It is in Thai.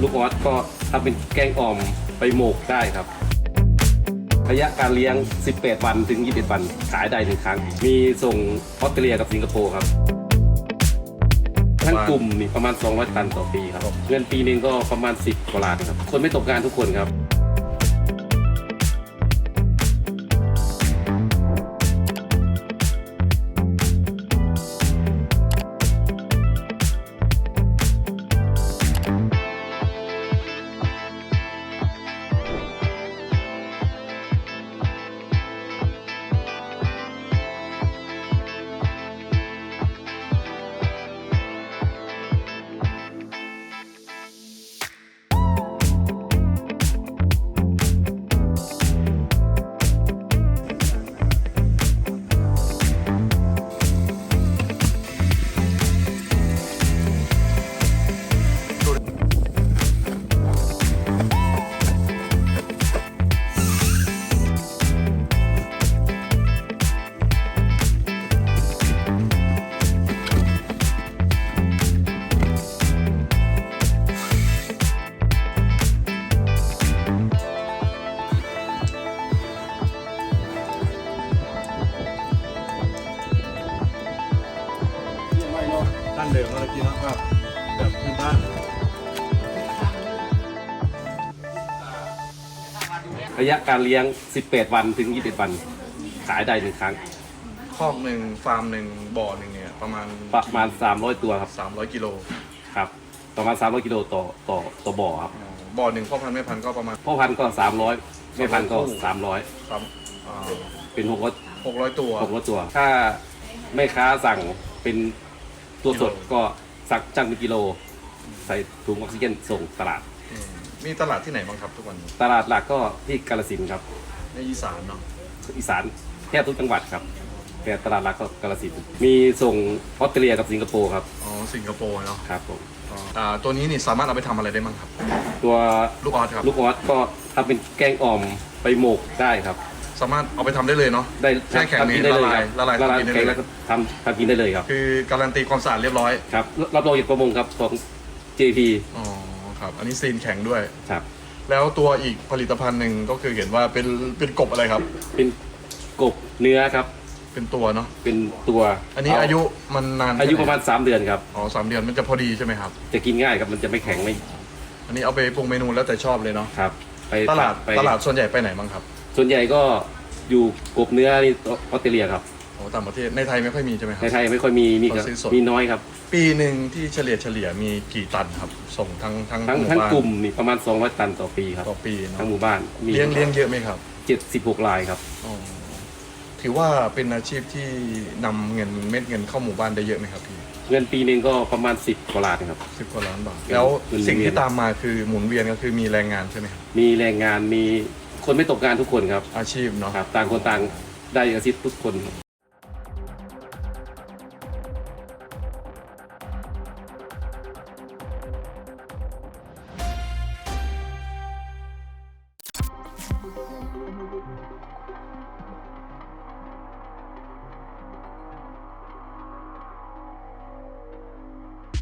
ลูกออสก็ทำเป็นแกงอ่อมไปโหมกได้ครับ ระยะการเลี้ยง 18 วันถึง 21 วัน ขายได้หนึ่งครั้ง มีส่งออสเตรเลียกับสิงคโปร์ครับทั้งกลุ่มนี่ประมาณ 200 ตันต่อปีครับ เงินปีนึงก็ประมาณ 10กว่าล้านครับ คนไม่ตกงานทุกคนครับ เนาะตั้งเดิมเมื่อกี้เนาะครับแบบพื้นบ้านระยะการเลี้ยง 18 วันถึง 21 วัน ขายได้หนึ่งครั้ง คอกหนึ่งฟาร์มหนึ่งบ่อหนึ่งเนี่ยประมาณประมาณ 300 ตัวครับ300กิโลครับ ประมาณ 300กิโลต่อต่อต่อบ่อครับอ๋อบ่อหนึ่งพ่อพันธุ์แม่พันธุ์ก็ประมาณพ่อพันธุ์ก็ 300 แม่พันธุ์ก็ 300สามอ่าเป็น600หกร้อยตัว600ตัว ถ้าแม่ค้าสั่งเป็น ตัวสดกิโลก็สั่งจังเป็นกิโล ใส่ถุงออกซิเจนส่งตลาด อืมมีตลาดที่ไหนบ้างครับทุกวันนี้ตลาดหลักก็ที่กาลสินธุ์ครับ ในอีสานเนาะอีสานแทบทุกจังหวัดครับ แต่ตลาดหลักก็กาลสินธุ์มีส่งออสเตรเลียกับสิงคโปร์ครับอ๋อสิงคโปร์เนาะครับผมอ๋ออ่าตัวนี้นี่สามารถเอาไปทำอะไรได้บ้างครับ ตัวลูกออสครับลูกออสก็ทำเป็นแกงอ่อมไปโหมกได้ครับ สามารถเอาไปทำได้เลยเนาะได้แช่แข็งทำกินได้เลยครับละลายละลายละลายทำกินได้แข็งเลยแล้วก็ทำทำกินได้เลยครับคือการันตีความสะอาดเรียบร้อยครับรับรองจากประมงครับของ JP อ๋อครับอันนี้ซีนแข็งด้วย ครับแล้วตัวอีกผลิตภัณฑ์หนึ่งก็คือเห็นว่าเป็นเป็นกบอะไรครับ เป็นกบเนื้อครับ เป็นตัวเนาะเป็นตัวอันนี้เอายุมันนานอายุแค่ไหนประมาณ 3 เดือนครับ อ๋อสามเดือนมันจะพอดีใช่ไหมครับ จะกินง่ายครับมันจะไม่แข็งไม่อันนี้เอาไปปรุงเมนูแล้วแต่ชอบเลยเนาะครับ ไปตลาดไปตลาดส่วนใหญ่ไปไหนบ้างครับ ส่วนใหญ่ก็อยู่กบเนื้อนี่ออสเตรเลียครับ โอ้ต่างประเทศในไทยไม่ค่อยมีใช่ไหมครับ ในไทยไม่ค่อยมีมีครับขอซื้อสด มีน้อยครับปีหนึ่งที่เฉลี่ยเฉลี่ยมีกี่ตันครับ ส่งทั้งทั้งทั้งหมู่ทั้งบ้านกลุ่มนี่ประมาณ200ตันต่อปีครับ ต่อปีเนาะทั้งหมู่บ้านมีเลี้ยงเลี้ยงเยอะไหมครับ76รายครับ อ๋อถือว่าเป็นอาชีพที่นำเงินเม็ดเงินเข้าหมู่บ้านได้เยอะไหมครับพี่เงินปีหนึ่งก็ประมาณ 10กว่าล้านครับ สิบกว่าล้านบาทเงินแล้วเงินสิ่งเวียที่นตามมาคือหมุนเวียนก็คือมีแรงงานใช่ไหมครับมีแรงงานมี คนไม่ตกงานทุกคนครับอาชีพเนาะครับต่างคนต่างได้อาชีพทุกคน